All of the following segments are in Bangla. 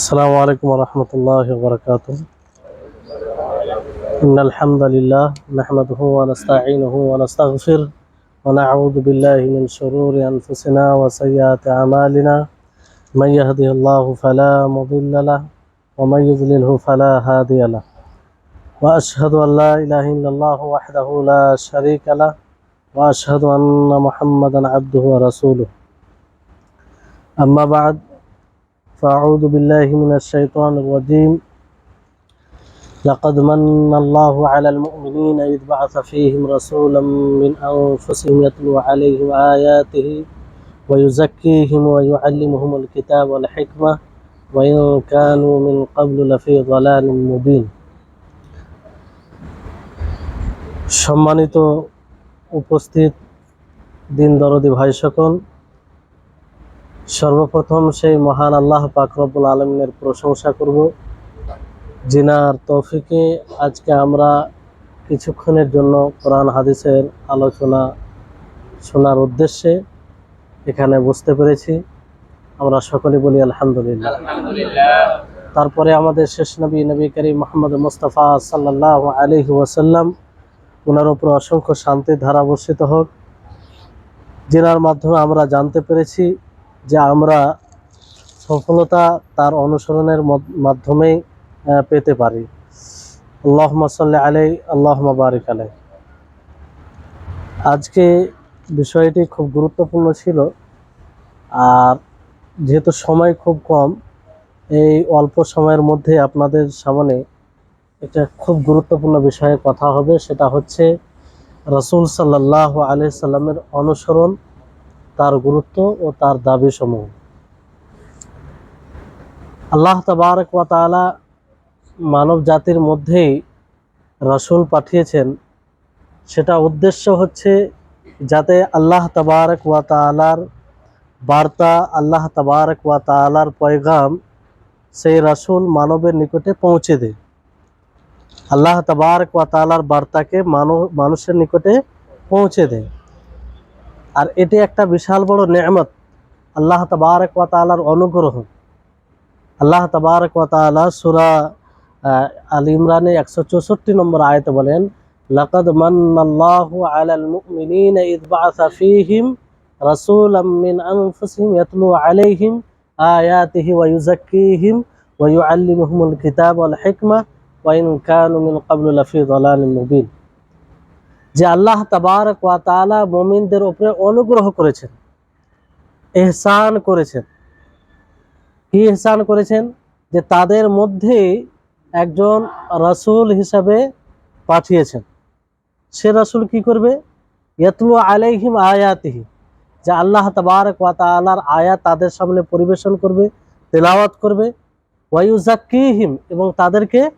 السلام عليكم ورحمة الله وبركاته. إن الحمد لله نحمده ونستعينه ونستغفر ونعوذ بالله من شرور أنفسنا وسيئات أعمالنا. من يهده الله فلا مضل له ومن يضلله فلا هادي له. وأشهد أن لا إله إلا الله وحده لا شريك له وأشهد أن محمدا عبده ورسوله. أما بعد فأعوذ بالله من الشيطان الرجيم لقد من الله على المؤمنين إذ بعث فيهم رسولا من أنفسهم يتلو عليهم آياته ويزكيهم ويعلمهم الكتاب والحكمة وإن كانوا من قبل لفي ضلال مبين সম্মানিত উপস্থিত দিন দরদি ভাই সকল সর্বপ্রথম সেই মহান আল্লাহ পাক রব্বুল আলমিনের প্রশংসা করব। জিনার তৌফিকে আজকে আমরা কিছুক্ষণের জন্য কোরআন হাদিসের আলোচনা শোনার উদ্দেশ্যে এখানে বুঝতে পেরেছি। আমরা সকলে বলি আলহামদুলিল্লাহ। তারপরে আমাদের শেষ নবী নবী করিম মোহাম্মদ মুস্তাফা সাল্লাহ আলহি ওয়াসাল্লাম ওনার উপর অসংখ্য শান্তির ধারা বর্ষিত হোক। যেনার মাধ্যমে আমরা জানতে পেরেছি যে আমরা সফলতা তার অনুসরণের মাধ্যমেই পেতে পারি। আল্লাহ সাল্লি আলাই আল্লাহ বারিক আলাই আজকে বিষয়টি খুব গুরুত্বপূর্ণ ছিল। আর যেহেতু সময় খুব কম, এই অল্প সময়ের মধ্যে আপনাদের সামনে একটা খুব গুরুত্বপূর্ণ বিষয়ে কথা হবে। সেটা হচ্ছে রসুল সাল্লাহ আলি সাল্লামের অনুসরণ তার গুরুত্ব ও তার দাবি সমূহ আল্লাহ তবারক তাআলা মানব জাতির মধ্যেই রসুল পাঠিয়েছেন। সেটা উদ্দেশ্য হচ্ছে যাতে আল্লাহ তবারক ওয়া তাআলার বার্তা, আল্লাহ তবারক ওয়া তাআলার পয়গাম সেই রসুল মানবের নিকটে পৌঁছে দেয়। আল্লাহ তবারক ওয়া তাআলার বার্তাকে মানব, মানুষের নিকটে পৌঁছে দেয়। আর এটি একটা বিশাল বড় নেয়ামত। আল্লাহ তবারক ওয়া তাআলার অনুগ্রহ। আল্লাহ তবারক সূরা আল ইমরানে একশো চৌষট্টি নম্বর আয়তে বলেন, লাকাদ ফীহিম রাসূলাম আনফুসিহিম ইয়াতলু আলাইহিম আয়াতিহি ওয়া ইউযাক্কিহিম ওয়া ইউআল্লিমুহুমুল কিতাব ওয়াল হিকমা ওয়া ইন কানু মিন ক্বাবলু লাফি যালালিম মুবিন। যে আল্লাহ তাবারক ওয়া তাআলা মুমিনদের উপরে অনুগ্রহ করেছেন এহসান করেছেন। কি এহসান করেছেন? যে তাদের মধ্যে একজন রাসূল হিসাবে পাঠিয়েছেন। সে রাসূল কি করবে? ইয়াতলু আলাইহিম আয়াতিহি। যে আল্লাহ তাবারক ওয়া তাআলার আয়াত তাদের সামনে পরিবেশন করবে, তেলাওয়াত করবে। ওয়ায়ুজাক্কিহিম এবং তাদেরকে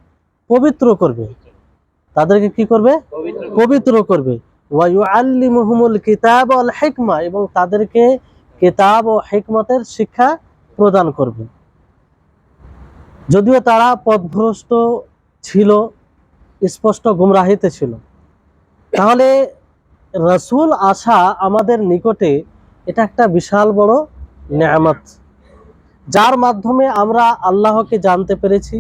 পবিত্র করবে। তাদেরকে কি করবে? পবিত্র করবে। কিতাব ওয়াল হিকমা এবং তাদেরকে কিতাব ও হিকমতের শিক্ষা প্রদান করবে। যদিও তারা পথভ্রষ্ট ছিল স্পষ্ট গুমরাহিতে ছিল। তাহলে রসুল আসা আমাদের নিকটে এটা একটা বিশাল বড় নেয়ামত যার মাধ্যমে আমরা আল্লাহকে জানতে পেরেছি।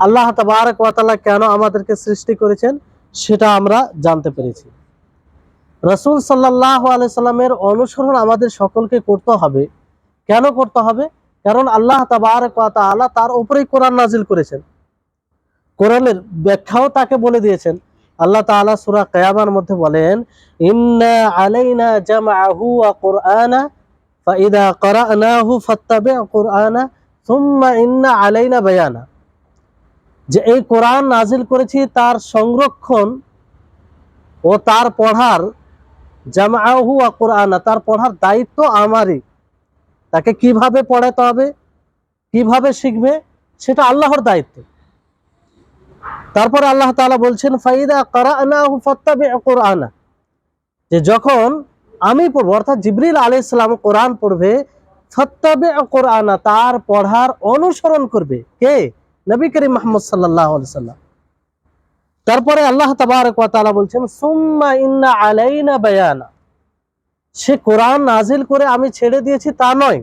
আল্লাহ তাবারক ওয়া তাআলা কেন আমাদেরকে সৃষ্টি করেছেন সেটা আমরা জানতে পেরেছি। রসুল সাল্লাহ আলাইসাল্লামের অনুসরণ আমাদের সকলকে করতে হবে। কেন করতে হবে? কারণ আল্লাহ তাবারক ওয়া তাআলা তার উপরেই কোরআন নাজিল করেছেন। কোরআনের ব্যাখ্যাও তাকে বলে দিয়েছেন। আল্লাহ তাআলা সূরা কিয়ামার মধ্যে বলেন, ইন্না আলাইনা যে এই কোরআন নাজিল করেছি তার সংরক্ষণ ও তার পড়ার জামাহু ওয়া কুরআনা, তার পড়ার দায়িত্ব আমারই। তাকে কীভাবে পড়াতে হবে, কীভাবে শিখবে, সেটা আল্লাহর দায়িত্ব। তারপর আল্লাহ তাআলা বলছেন, ফাইদা কারানাহু ফাত্তাবি কুরআনা। যে যখন আমি পড়ব, অর্থাৎ জিবরিল আলাইহিস সালাম কোরআন পড়বে ফাত্তাবি কুরআনা, তার পড়ার অনুসরণ করবে। কে? নবী করিম মুহাম্মদ আলাইহি সাল্লাম। তারপরে আল্লাহ তাবারক ওয়া বলছেন, সুম্মা ইন্না আলাইনা বায়ানা। সে কোরআন নাজিল করে আমি ছেড়ে দিয়েছি তা নয়।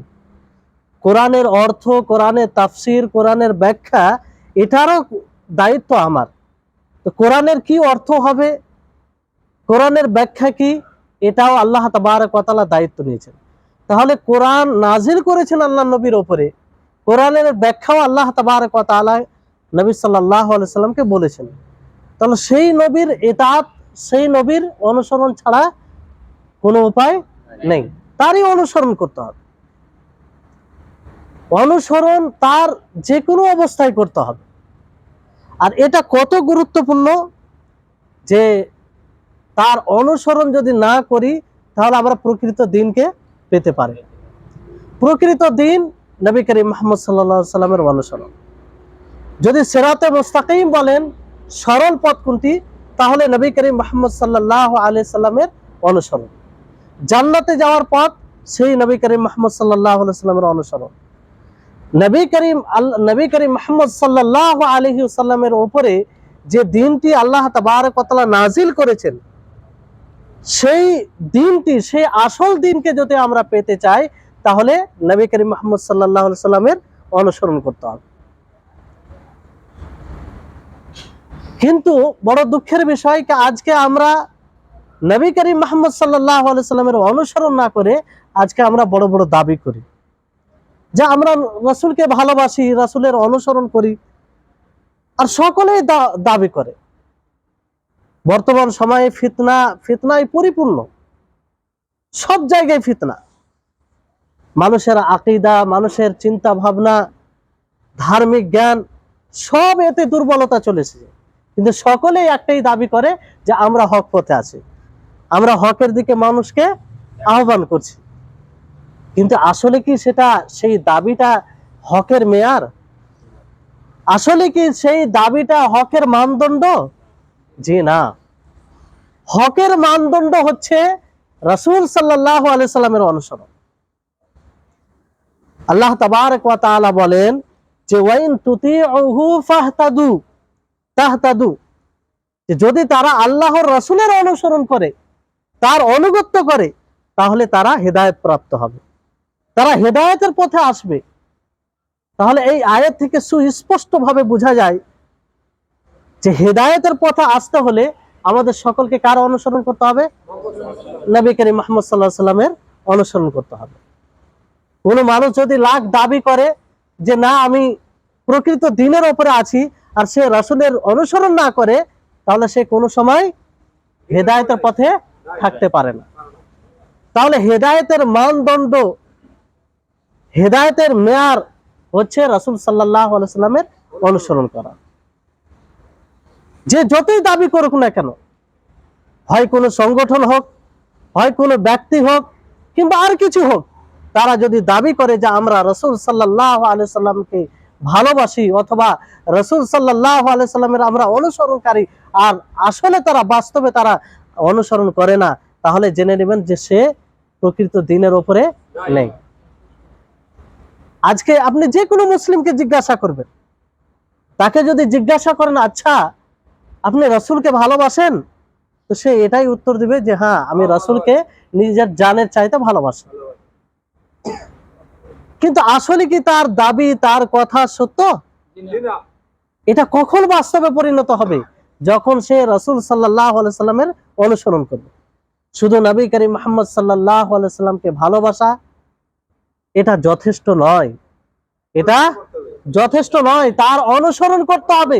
কোরআনের অর্থ, কোরআনের তাফসির, কোরআনের ব্যাখ্যা, এটারও দায়িত্ব আমার। তো কোরআনের কি অর্থ হবে? কোরআনের ব্যাখ্যা কি? এটাও আল্লাহ তাবারক দায়িত্ব নিয়েছেন। তাহলে কোরআন নাজিল করেছেন আল্লাহ নবীর ওপরে। কোরআনের ব্যাখ্যাও আল্লাহ তাবারক তাআলা নবী সাল্লাল্লাহু আলাইহি সাল্লামকে বলেছেন। তাহলে সেই নবীর এতাত সেই নবীর অনুসরণ ছাড়া কোনো উপায় নেই। তারই অনুসরণ করতে হবে। অনুসরণ তার যে কোনো অবস্থায় করতে হবে। আর এটা কত গুরুত্বপূর্ণ যে তার অনুসরণ যদি না করি, তাহলে আমরা প্রকৃত দিনকে পেতে পারি। প্রকৃত দিন নবী করিম মোহাম্মদ সাল্লা সাল্লামের অনুসরণ। যদি সেরাতে মুস্তাকিম বলেন, সরল পথ কোনটি? তাহলে নবী করিম মোহাম্মদ সাল্লাহ আলি সাল্লামের অনুসরণ। জান্নাতে যাওয়ার পথ, সেই নবী করিম মোহাম্মদ সাল্লাহ সাল্লামের অনুসরণ। নবী করিম আল- নবী করিম মোহাম্মদ সাল্লাহ আলহি সাল্লামের ওপরে যে দিনটি আল্লাহ তাবারক ওয়া নাজিল করেছেন, সেই দিনটি, সেই আসল দিনকে যদি আমরা পেতে চাই তাহলে নবী করিম মোহাম্মদ সাল্লাহ সাল্লামের অনুসরণ করতে হবে। কিন্তু বড় দুঃখের বিষয় আজকে আমরা নবী করিম মোহাম্মদ সাল্লাহ সাল্লামের অনুসরণ না করে আজকে আমরা বড় বড় দাবি করি। যে আমরা রসুলকে ভালোবাসি, রসুলের অনুসরণ করি, আর সকলেই দাবি করে। বর্তমান সময়ে ফিতনা ফিতনায় পরিপূর্ণ। সব জায়গায় ফিতনা। মানুষের আকিদা, মানুষের চিন্তা ভাবনা ধার্মিক জ্ঞান, সব এতে দুর্বলতা চলেছে। কিন্তু সকলেই একটাই দাবি করে যে আমরা হক পথে আছি। আমরা হকের দিকে মানুষকে আহ্বান করছি। কিন্তু আসলে কি সেটা সেই দাবিটা হকের মেয়ার? আসলে কি সেই দাবিটা হকের মানদণ্ড? জি না। হকের মানদণ্ড হচ্ছে রাসূল সাল্লাল্লাহু আলাইহি সাল্লামের অনুসরণ। আল্লাহ তাবারক ওয়া বলেন যে, ওয়াইন তুতিউহু তাহতাদু। যদি তারা আল্লাহর রাসূলের অনুসরণ করে, তার অনুগত্য করে, তাহলে তারা হেদায়েত প্রাপ্ত হবে। তারা হেদায়েতের পথে আসবে। তাহলে এই আয়াত থেকে সুস্পষ্টভাবে বোঝা যায় যে, হেদায়েতের পথে আসতে হলে আমাদের সকলকে কার অনুসরণ করতে হবে? নবী করিম মোহাম্মদ সাল্লাহ সাল্লামের অনুসরণ করতে হবে। কোনো মানুষ যদি লাখ দাবি করে যে না, আমি প্রকৃত দিনের ওপরে আছি আর সে রাসূলের অনুসরণ না করে, তাহলে সে কোনো সময় হেদায়েতের পথে থাকতে পারে না। তাহলে হেদায়েতের মানদণ্ড, হেদায়েতের মেয়ার হচ্ছে রাসূল সাল্লাল্লাহু আলাইহি সাল্লামের অনুসরণ করা। যে যতই দাবি করুক না কেন, হয় কোনো সংগঠন হোক, হয় কোনো ব্যক্তি হোক, কিংবা আর কিছু হোক তারা যদি দাবি করে যে আমরা রসুল সাল্লাহ আলি সাল্লামকে ভালোবাসি অথবা রসুল সাল্লাহ আলি সাল্লামের আমরা অনুসরণকারী, আর আসলে তারা বাস্তবে তারা অনুসরণ করে না, তাহলে জেনে নেবেন যে সে প্রকৃত দিনের ওপরে নেই। আজকে আপনি যে কোনো মুসলিমকে জিজ্ঞাসা করবেন। তাকে যদি জিজ্ঞাসা করেন আচ্ছা আপনি রসুলকে ভালোবাসেন? তো সে এটাই উত্তর দিবে যে হ্যাঁ আমি রসুলকে নিজের জানের চাইতে ভালোবাসি। কিন্তু আসলে কি তার দাবি তার কথা সত্য? এটা কখন বাস্তবে পরিণত হবে? যখন সে রসুল সাল্লাহ সাল্লামের অনুসরণ করবে। শুধু নবী করিম মোহাম্মদ সাল্লাহ সাল্লামকে ভালোবাসা এটা যথেষ্ট নয়। এটা যথেষ্ট নয়। তার অনুসরণ করতে হবে।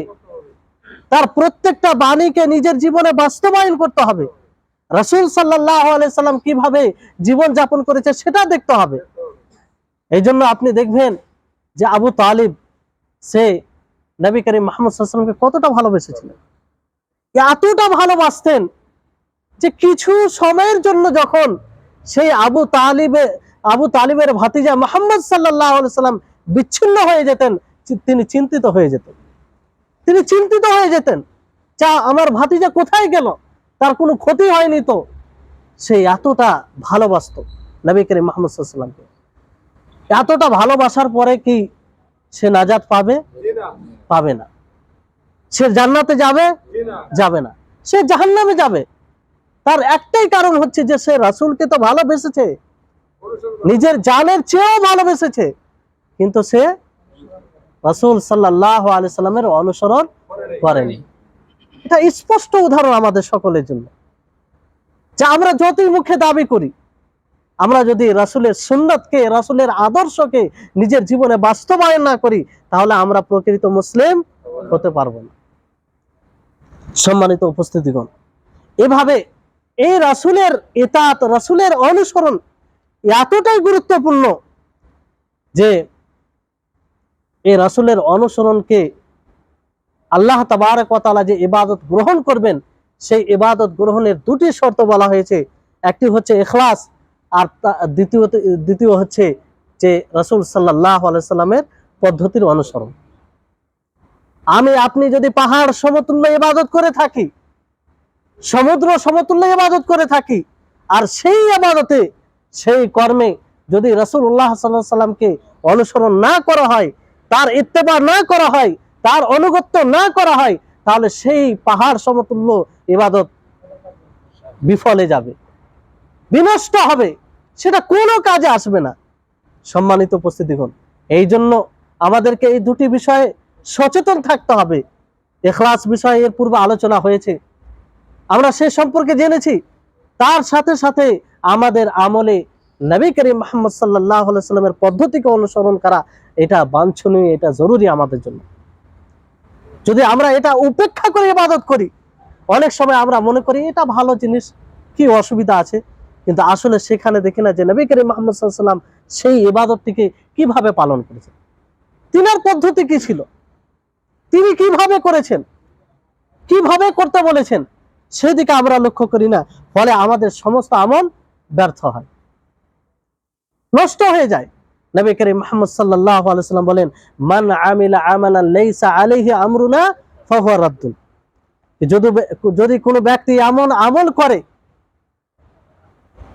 তার প্রত্যেকটা বাণীকে নিজের জীবনে বাস্তবায়ন করতে হবে। রসুল সাল্লাহ সাল্লাম কীভাবে জীবন যাপন করেছে সেটা দেখতে হবে। এই জন্য আপনি দেখবেন যে আবু তালিব, সে নবী করিম মোহাম্মদ সাল্লামকে কতটা ভালোবেসেছিলেন? এতটা ভালোবাসতেন যে কিছু সময়ের জন্য যখন সেই আবু তালিবে, আবু তালিবের ভাতিজা মোহাম্মদ সাল্লাম বিচ্ছিন্ন হয়ে যেতেন তিনি চিন্তিত হয়ে যেতেন। তিনি চিন্তিত হয়ে যেতেন যা আমার ভাতিজা কোথায় গেল? তার কোনো ক্ষতি হয়নি তো? সে এতটা ভালোবাসতো নবী করিম মোহাম্মদ সাল্লামকে এতটা ভালোবাসার পরে কি সে নাজাত পাবে? পাবে না। সে জান্নাতে যাবে? যাবে না। সে জাহান্নামে যাবে। তার একটাই কারণ হচ্ছে যে সে রাসূলকে তো ভালোবেসেছে। নিজের জানের চেয়েও ভালোবেসেছে। কিন্তু সে রাসূল সাল্লাল্লাহু আলাইহি সাল্লামের অনুসরণ করেনি। এটা স্পষ্ট উদাহরণ আমাদের সকলের জন্য। যা আমরা যতই মুখে দাবি করি আমরা যদি রাসূলের সুন্নতকে, রাসূলের আদর্শকে নিজের জীবনে বাস্তবায়ন না করি, তাহলে আমরা প্রকৃত মুসলিম হতে পারব না। সম্মানিত উপস্থিতিগণ, এভাবে এই রাসুলের এতাত রাসূলের অনুসরণ এতটাই গুরুত্বপূর্ণ যে এই রাসূলের অনুসরণকে আল্লাহ তাবারক ওয়া যে ইবাদত গ্রহণ করবেন, সেই ইবাদত গ্রহণের দুটি শর্ত বলা হয়েছে। একটি হচ্ছে ইখলাস আর তা- দ্বিতীয় হচ্ছে যে রাসূল সাল্লাল্লাহু আলাইহি সাল্লামের পদ্ধতির অনুসরণ। আমি, আপনি যদি পাহাড় সমতুল্য ইবাদত করে থাকি, সমুদ্র সমতুল্য ইবাদত করে থাকি, আর সেই ইবাদতে, সেই কর্মে যদি রাসূলুল্লাহ সাল্লাল্লাহু আলাইহি সাল্লামকে অনুসরণ না করা হয়, তার ইত্তেবা না করা হয়, তার অনুগত্য না করা হয়, তাহলে সেই পাহাড় সমতুল্য ইবাদত বিফলে যাবে, বিনষ্ট হবে। সেটা কোনো কাজে আসবে না। সম্মানিত উপস্থিতিগণ, এই জন্য আমাদেরকে এই দুটি বিষয়ে সচেতন থাকতে হবে। এখলাস বিষয়ে এর পূর্বে আলোচনা হয়েছে। আমরা সে সম্পর্কে জেনেছি। তার সাথে সাথে আমাদের আমলে নবী করিম মোহাম্মদ সাল্লাহ সাল্লামের পদ্ধতিকে অনুসরণ করা এটা বাঞ্ছনীয়, এটা জরুরি আমাদের জন্য। যদি আমরা এটা উপেক্ষা করে ইবাদত করি, অনেক সময় আমরা মনে করি এটা ভালো জিনিস, কি অসুবিধা আছে? কিন্তু আসলে সেখানে দেখি না যে নবী করিম মোহাম্মদ সাল্লাম সেই ইবাদতটিকে কীভাবে পালন করেছেন? তিনার পদ্ধতি কি ছিল? তিনি কীভাবে করেছেন? কীভাবে করতে বলেছেন? সেদিকে আমরা লক্ষ্য করি না, ফলে আমাদের সমস্ত আমল ব্যর্থ হয়। নষ্ট হয়ে যায়। নবী করিম মোহাম্মদ সাল্লাল্লাহু আলাইহি সাল্লাম বলেন, মান আমিলা আমালান লাইসা আলাইহি আমরুনা ফাহুয়া রাদ্দুন। যদি যদি কোনো ব্যক্তি এমন আমল করে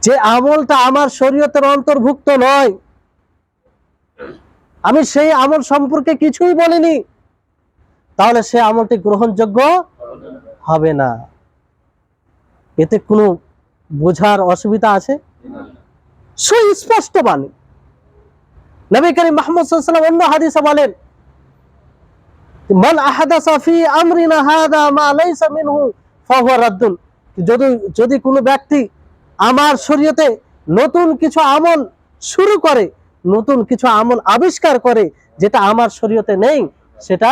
যে আমলটা আমার শরীয়তের অন্তর্ভুক্ত নয়, আমি সেই আমল সম্পর্কে কিছুই বলিনি, তাহলে সে আমলটি গ্রহণযোগ্য হবে না। এতে কোনো বোঝার অসুবিধা আছে? সুস্পষ্ট বাণী। নবী করিম মাহমুদ অন্য হাদিসে বলেন, মান আহাদাসা ফি আমরিনা যদি যদি কোনো ব্যক্তি আমার শরীয়তে নতুন কিছু আমল শুরু করে, নতুন কিছু আমল আবিষ্কার করে, যেটা আমার শরীয়তে নেই, সেটা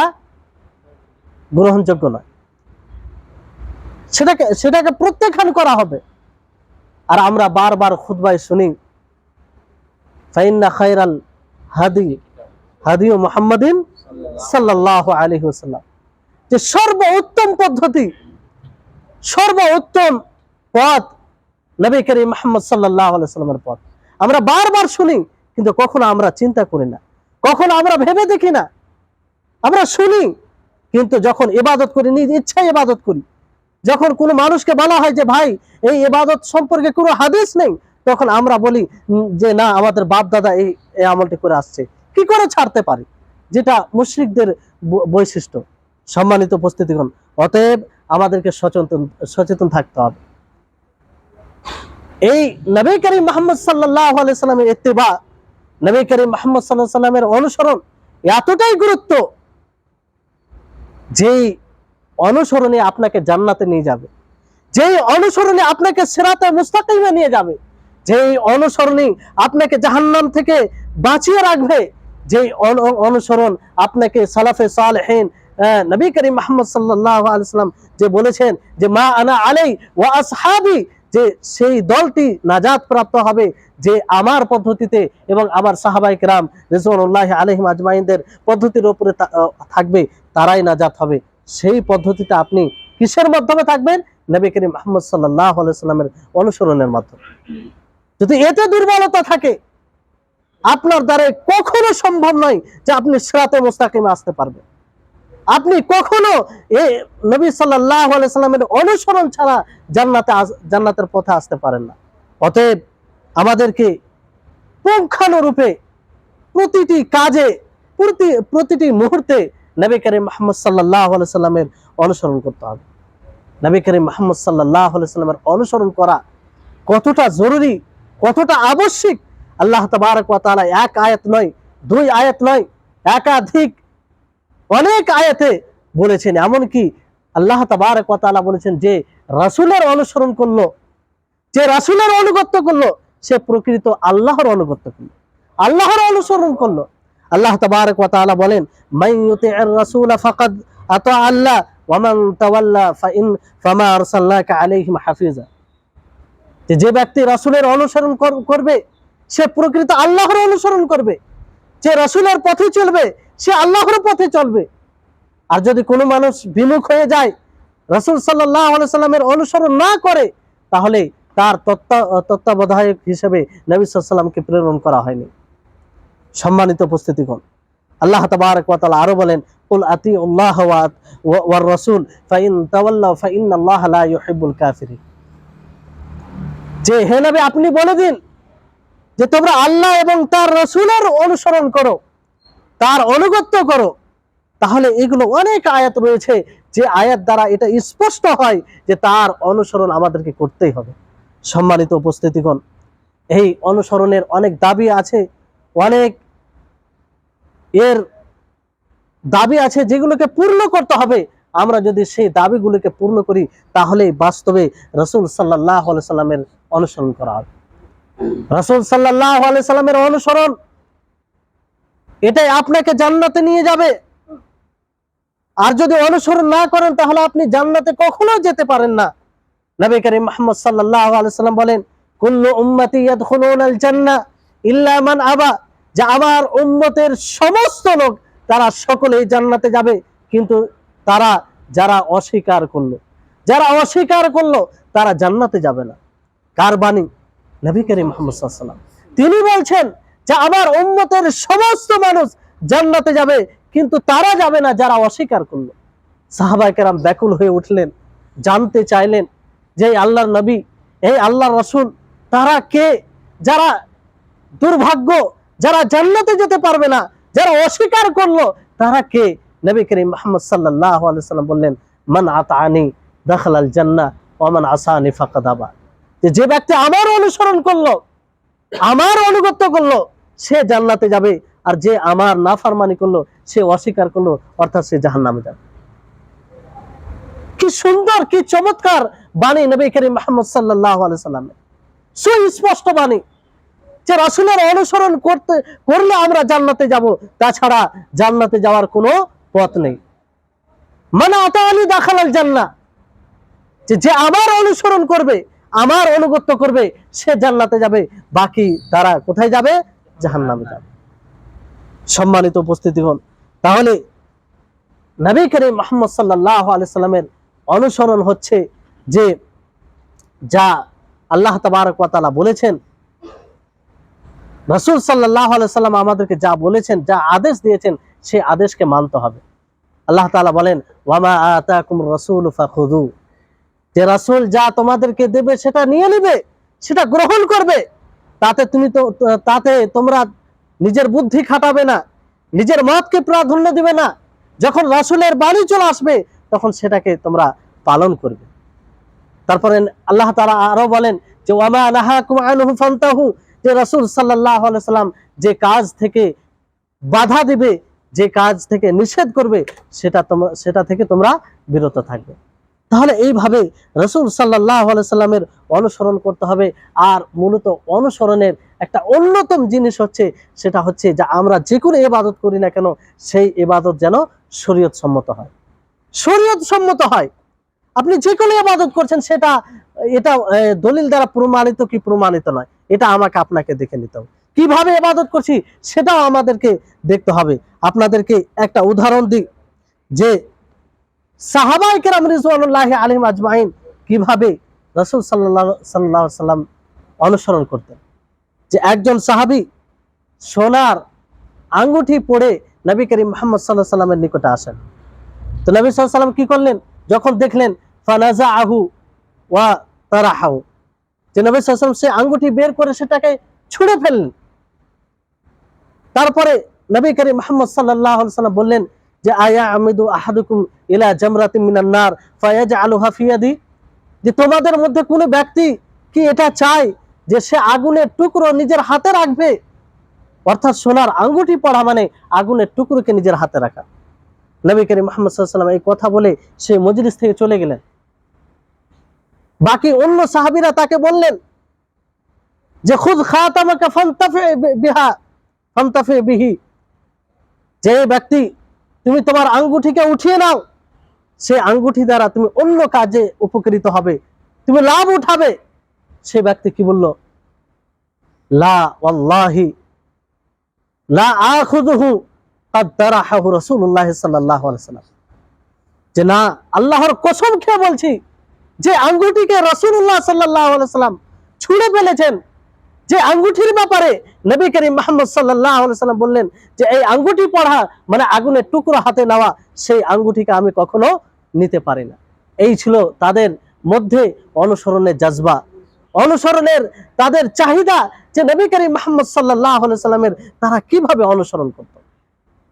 গ্রহণযোগ্য নয়। সেটাকে সেটাকে প্রত্যাখ্যান করা হবে। আর আমরা বারবার খুতবায় শুনি, ফাইন্না খায়রাল হাদি, হাদিউ মুহাম্মাদিন সাল্লাল্লাহু আলাইহি ওয়াসাল্লাম। যে সর্বোত্তম পদ্ধতি, সর্বোত্তম পথ নবী করিম মুহাম্মদ সাল্লাল্লাহু আলাইহি পথ। আমরা বারবার শুনি, কিন্তু কখনো আমরা চিন্তা করি না। কখনো আমরা ভেবে দেখি না। আমরা শুনি, কিন্তু যখন ইবাদত করি, নিজ ইচ্ছায় ইবাদত করি, যখন কোনো মানুষকে বলা হয় যে, ভাই, এই ইবাদত সম্পর্কে কোনো হাদিস নেই, তখন আমরা বলি যে, না, আমাদের বাপ দাদা এই আমলটি করে আসছে। কি করে ছাড়তে পারি? যেটা মুশরিকদের বৈশিষ্ট্য। সম্মানিত উপস্থিতিগণ, অতএব আমাদেরকে সচেতন সচেতন থাকতে হবে। এই নবী করিম মোহাম্মদ সাল্লাহ সাল্লামের ইত্তেবা, নবী করিম মোহাম্মদ সাল্লাহ সাল্লামের অনুসরণ এতটাই গুরুত্ব যেই অনুসরণে আপনাকে জান্নাতে নিয়ে যাবে। যেই অনুসরণে আপনাকে সেরাতে মুস্তাকিমে নিয়ে যাবে। যেই অনুসরণে আপনাকে জাহান্নাম থেকে বাঁচিয়ে রাখবে। যেই অনুসরণ আপনাকে সালাফে সালেহীন নবী করিম মোহাম্মদ সাল্লাহ আলাইসাল্লাম যে বলেছেন যে মা আনা আলাই ওয়া আসহাবি যে সেই দলটি নাজাত প্রাপ্ত হবে যে আমার পদ্ধতিতে এবং আমার সাহাবাই কেরাম রেজওয়ানুল্লাহ আলহিম আজমাইনদের পদ্ধতির আহ, থাকবে তারাই নাজাত হবে। সেই পদ্ধতিতে আপনি কিসের মাধ্যমে থাকবেন? নবী করিম মোহাম্মদ সাল্লাহ সাল্লামের অনুসরণের মাধ্যমে। যদি এতে দুর্বলতা থাকে আপনার দ্বারা কখনো সম্ভব নয় যে আপনি সিরাতে মোস্তাকিমে আসতে পারবেন। আপনি কখনো নবী সাল্লাহ সাল্লামের অনুসরণ ছাড়া জান্নাতে জান্নাতের পথে আসতে পারেন না। অতএব আমাদেরকে পুঙ্খানুরূপে প্রতিটি কাজে, প্রতি, প্রতিটি মুহূর্তে নবী করিম মোহাম্মদ সাল্লাহ সাল্লামের অনুসরণ করতে হবে। নবী করিম মোহাম্মদ সাল্লাহ সাল্লামের অনুসরণ করা কতটা জরুরি, কতটা আবশ্যিক, আল্লাহ তবারক এক আয়াত নয়, দুই আয়াত নয়, একাধিক অনেক আয়াতে বলেছেন, এমনকি আল্লাহ ওয়া তাআলা বলেছেন যে রাসূলের অনুসরণ করল, যে রাসূলের অনুগত্য করল, সে প্রকৃত আল্লাহর অনুগত্য করল, আল্লাহর অনুসরণ করল। আল্লাহ তাবারক কথা বলেন আল্লাহ যে ব্যক্তি রাসূলের অনুসরণ কর- করবে, সে প্রকৃত আল্লাহর অনুসরণ করবে। যে রাসূলের পথে চলবে, সে আল্লাহর পথে চলবে। আর যদি কোনো মানুষ বিমুখ হয়ে যায়, রাসূল আলাইহি সাল্লামের অনুসরণ না করে, তাহলে তার তত্ত্বা- তত্ত্বাবধায়ক হিসেবে নবী সাল্লামকে প্রেরণ করা হয়নি। সম্মানিত উপস্থিতিগণ, আল্লাহ তাবারক ওয়া তাআলা আরও বলেন, কুল আতিউল্লাহ ওয়া ওয়ার রাসূল, ফাইন তাওয়াল্লাউ ফাইন্নাল্লাহা লা ইউহিব্বুল যে হে নবী, আপনি বলে দিন যে তোমরা আল্লাহ এবং তার রসুলের অনুসরণ করো, তার অনুগত্য করো, তাহলে এগুলো অনেক আয়াত রয়েছে যে আয়াত দ্বারা এটা স্পষ্ট হয় যে তার অনুসরণ আমাদেরকে করতেই হবে। সম্মানিত উপস্থিতিগণ, এই অনুসরণের অনেক দাবি আছে, অনেক এর দাবি আছে যেগুলোকে পূর্ণ করতে হবে। আমরা যদি সেই দাবিগুলোকে পূর্ণ করি তাহলে বাস্তবে রসুল সাল্লাহ সাল্লামের অনুসরণ করা হবে। রসুল সাল্লাহ সাল্লামের অনুসরণ, এটাই আপনাকে জান্নাতে নিয়ে যাবে। আর যদি অনুসরণ না করেন, তাহলে আপনি জান্নাতে কখনো যেতে পারেন না। নবী করিম মোহাম্মদ সাল্লাল্লাহু আলাইহি সাল্লাম বলেন, কুল্লু উম্মতি আবা। যে আমার উম্মতের সমস্ত লোক, তারা সকলেই জান্নাতে যাবে। কিন্তু তারা যারা অস্বীকার করল, যারা অস্বীকার করল, তারা জান্নাতে যাবে না। কার বাণী? নবী করিম মোহাম্মদ সাল্লাম তিনি বলছেন যে আমার উম্মতের সমস্ত মানুষ জান্নাতে যাবে, কিন্তু তারা যাবে না যারা অস্বীকার করল। সাহাবাই কেরাম ব্যাকুল হয়ে উঠলেন, জানতে চাইলেন যে আল্লাহর নবী, এই আল্লাহর রসুল, তারা কে? যারা দুর্ভাগ্য, যারা জান্নাতে যেতে পারবে না, যারা অস্বীকার করল, তারা কে? নবী করিম মোহাম্মদ সাল্লাহ সাল্লাম বললেন, মান আতানি দখলাল জান্নাহ ওমান আসানি ফাকাদাবা যে ব্যক্তি আমার অনুসরণ করল, আমার অনুগত্য করল, সে জান্নাতে যাবে। আর যে আমার নাফরমানি করল, সে অস্বীকার করল, অর্থাৎ সে জাহান্নামে যাবে। কি সুন্দর, কি চমৎকার বাণী নবী করিম মোহাম্মদ সাল্লাহ সাল্লামের সুস্পষ্ট বাণী। যে রাসূলের অনুসরণ করতে, করলে আমরা জান্নাতে যাব, তাছাড়া জান্নাতে যাওয়ার কোনো পথ নেই। মানে আতালি দাখালাল জান্নাহ। যে যে আমার অনুসরণ করবে আমার অনুগত্য করবে, সে জান্নাতে যাবে, বাকি তারা কোথায় যাবে? জাহান্নামে যাবে। সম্মানিত উপস্থিতিগণ, তাহলে নবী করিম মোহাম্মদ সাল্লাহ সাল্লামের অনুসরণ হচ্ছে যে, যা আল্লাহ তাবারক ওয়া বলেছেন, রাসূল আলাইহি সাল্লাম আমাদেরকে যা বলেছেন, যা আদেশ দিয়েছেন, সে আদেশকে মানতে হবে। আল্লাহ তাআলা বলেন ওয়ামা আতাকুম রাসূল ফাখুযু। যে রাসূল যা তোমাদেরকে দেবে সেটা নিয়ে নেবে, সেটা গ্রহণ করবে। তাতে তুমি তো তাতে তোমরা নিজের বুদ্ধি খাটাবে না, নিজের মতকে প্রাধান্য দিবে না। যখন রাসূলের বাণী চলে আসবে, তখন সেটাকে তোমরা পালন করবে। তারপরে আল্লাহ তাআলা আরও বলেন যে, ওয়ামা ফান্তাহু যে রাসূল আলাইহি সাল্লাম যে কাজ থেকে বাধা দিবে, যে কাজ থেকে নিষেধ করবে, সেটা তোমরা সেটা থেকে তোমরা বিরত থাকবে। তাহলে এইভাবে রসুল সাল্লাহ সাল্লামের অনুসরণ করতে হবে। আর মূলত অনুসরণের একটা অন্যতম জিনিস হচ্ছে, সেটা হচ্ছে যে আমরা যে কোনো এবাদত করি না কেন, সেই এবাদত যেন শরীয়ত সম্মত হয়। শরীয়ত সম্মত হয়। আপনি যে কোনো ইবাদত করছেন, সেটা, এটা দলিল দ্বারা প্রমাণিত কি প্রমাণিত নয়? এটা আমাকে আপনাকে দেখে নিতে হবে। কীভাবে ইবাদত করছি, সেটাও আমাদেরকে দেখতে হবে। আপনাদেরকে একটা উদাহরণ দিই যে আজমাইন কীভাবে রসুল সাল্লাহ সাল্লাহ সাল্লাম অনুসরণ করতেন? যে একজন সাহাবী সোনার আঙ্গুঠি পরে নবী করিম মোহাম্মদ সাল্লাহ সাল্লামের নিকটে আসেন। তো নবী সাল্লাম কি করলেন? যখন দেখলেন ফানাজা আহু ওয়া তারাহাহু। যে নবী আলাইহি সে আঙ্গুঠি বের করে সেটাকে ছুঁড়ে ফেললেন। তারপরে নবী করিম মোহাম্মদ আলাইহি সাল্লাম বললেন যে আয়া আমিদু আহাদুকুম ইলা জামরাতিন মিনান নার, ফায়াজআলুহা ফি ইয়াদি। যে তোমাদের মধ্যে কোনো ব্যক্তি কি এটা চায় যে সে আগুনের টুকরো নিজের হাতে রাখবে? অর্থাৎ সোনার আঙ্গুটি পড়া মানে আগুনের টুকরোকে নিজের হাতে রাখা। নবী করিম মোহাম্মদ সাল্লাম এই কথা বলে সে মজলিস থেকে চলে গেলেন। বাকি অন্য সাহাবিরা তাকে বললেন যে, খুদ খাতামাকে ফান্তাফে বিহা, ফান্তাফে বিহি। যে ব্যক্তি তুমি তোমার আঙ্গুঠিকে উঠিয়ে নাও। সে আঙ্গুঠি দ্বারা তুমি অন্য কাজে উপকৃত হবে। তুমি লাভ উঠাবে। সে ব্যক্তি কি বলল? যে না, আল্লাহর কসম খেয়ে বলছি, যে আঙ্গুঠিকে রাসূলুল্লাহ সাল্লাল্লাহু সাল্লাম ছুঁড়ে ফেলেছেন যে আঙ্গুঠির ব্যাপারে নবী করিম মুহাম্মদ সাল্লাম বললেন যে এই আঙ্গুঠি পড়া মানে আগুনের টুকরো হাতে নেওয়া, সেই আঙ্গুঠিকে আমি কখনো নিতে পারি না। এই ছিল তাদের মধ্যে অনুসরণের জজবা। অনুসরণের তাদের চাহিদা যে নবী করিম মোহাম্মদ সাল্লাহ সাল্লামের তারা কীভাবে অনুসরণ করত।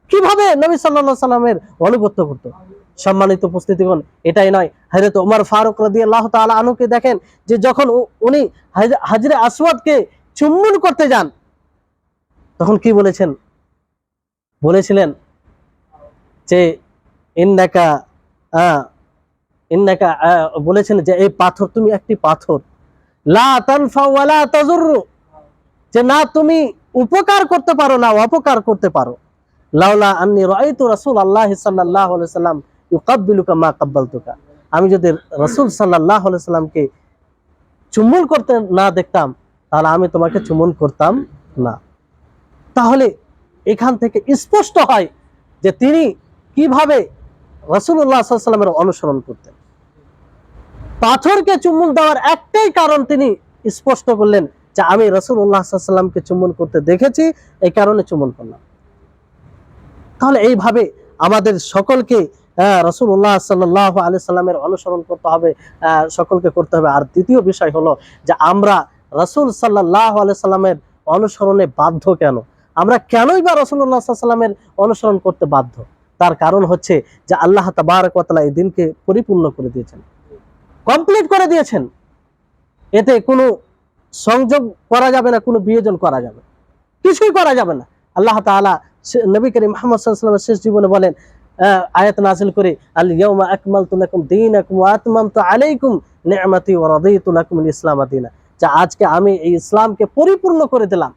কীভাবে নবী সাল্লাহ সাল্লামের অনুগত্য করত। সম্মানিত উপস্থিতিগণ, এটাই নয়। হজরত উমর ফারুক রাদি আল্লাহ তালা আনুকে দেখেন যে যখন উনি হাজ- হাজরে আসওয়াদকে চুম্বন করতে যান। তখন কি বলেছেন? বলেছিলেন যে, ইন্নাকা ইন্নাকা বলেছেন যে, এই পাথর তুমি একটি পাথর। লা যে না, তুমি উপকার করতে পারো না, অপকার করতে পারো। লাউলা আন্নি রাআইতু রাসূল আল্লাহ সাল্লাল্লাহু আলাইহি সাল্লাম ইউকাব্বিলুকা মা কাব্বালতুকা। আমি যদি রাসূল সাল্লাল্লাহু আলাইহি সাল্লামকে চুম্বন করতে না দেখতাম তাহলে আমি তোমাকে চুম্বন করতাম না। তাহলে এখান থেকে স্পষ্ট হয় যে তিনি কীভাবে আলাইহি সাল্লামের অনুসরণ করতেন। পাথরকে চুম্বন দেওয়ার একটাই কারণ তিনি স্পষ্ট করলেন যে আমি রসুল্লাহ সাল্লামকে চুম্বন করতে দেখেছি, এই কারণে চুম্বন করলাম। তাহলে এইভাবে আমাদের সকলকে রসুল্লাহ সাল্লাহ আলি সাল্লামের অনুসরণ করতে হবে সকলকে করতে হবে। আর দ্বিতীয় বিষয় হলো যে আমরা রসুল সাল্লাহ সাল্লামের অনুসরণে বাধ্য কেন? আমরা কেনই বা রসুল্লাহ সাল্লামের অনুসরণ করতে বাধ্য? তার কারণ হচ্ছে যে আল্লাহ তাবারক এই দিনকে পরিপূর্ণ করে দিয়েছেন। কমপ্লিট করে দিয়েছেন। এতে কোনো সংযোগ করা যাবে না, কোনো বিয়োজন করা যাবে। কিছুই করা যাবে না। আল্লাহ তাআলা সে- নবী করিম মুহাম্মদ ওয়াসাল্লামের শেষ জীবনে বলেন আয়াত নাযিল করে, আল ইয়াউমা আকমালতু লাকুম দীনাকুম ওয়া আতমামতু আলাইকুম নি'মাতি আল ইসলাম দীনা। যে আজকে আমি এই ইসলামকে পরিপূর্ণ করে দিলাম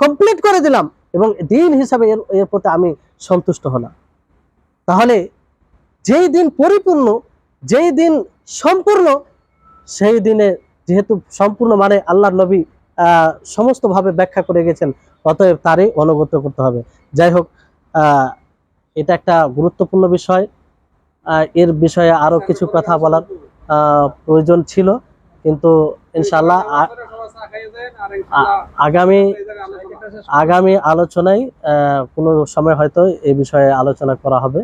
কমপ্লিট করে দিলাম এবং দিন হিসাবে এর এর প্রতি আমি সন্তুষ্ট হলাম। তাহলে যেই দিন পরিপূর্ণ, যেই দিন সম্পূর্ণ, সেই দিনে যেহেতু সম্পূর্ণ মানে আল্লাহর নবী সমস্তভাবে ব্যাখ্যা করে গেছেন, অতএব তারই অনুগত করতে হবে। যাই হোক এটা একটা গুরুত্বপূর্ণ বিষয়। এর বিষয়ে আরও কিছু কথা বলার প্রয়োজন ছিল। কিন্তু ইনশাল্লাহ আগামী আগামী আলোচনায় কোনো সময় হয়তো এই বিষয়ে আলোচনা করা হবে।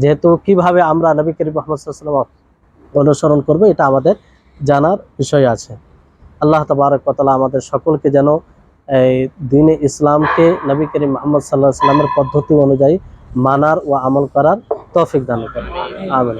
যেহেতু কীভাবে আমরা নবী করিম মোহাম্মদ অনুসরণ করব, এটা আমাদের জানার বিষয় আছে। আল্লাহ তবারক তাআলা আমাদের সকলকে যেন এই দিনে ইসলামকে নবী করিম মোহাম্মদ সাল্লাহ সাল্লামের পদ্ধতি অনুযায়ী মানার ও আমল করার তৌফিক দান করেন। আমিন।